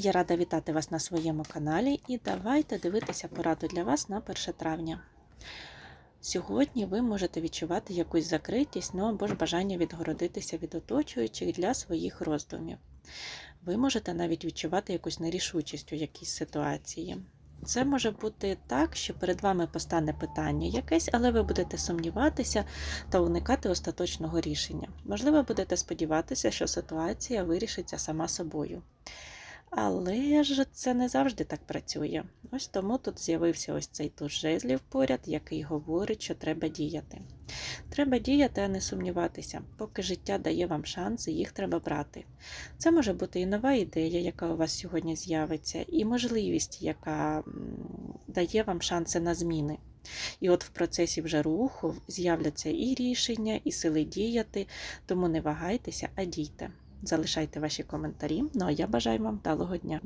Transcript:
Я рада вітати вас на своєму каналі і давайте дивитися пораду для вас на 1 травня. Сьогодні ви можете відчувати якусь закритість, ну або ж бажання відгородитися від оточуючих для своїх роздумів. Ви можете навіть відчувати якусь нерішучість у якійсь ситуації. Це може бути так, що перед вами постане питання якесь, але ви будете сумніватися та уникати остаточного рішення. Можливо, будете сподіватися, що ситуація вирішиться сама собою. Але ж це не завжди так працює. Ось тому тут з'явився ось цей туз жезлів поряд, який говорить, що треба діяти. Треба діяти, а не сумніватися. Поки життя дає вам шанси, їх треба брати. Це може бути і нова ідея, яка у вас сьогодні з'явиться, і можливість, яка дає вам шанси на зміни. І от в процесі вже руху з'являться і рішення, і сили діяти, тому не вагайтеся, а дійте. Залишайте ваші коментарі. Ну а я бажаю вам вдалого дня.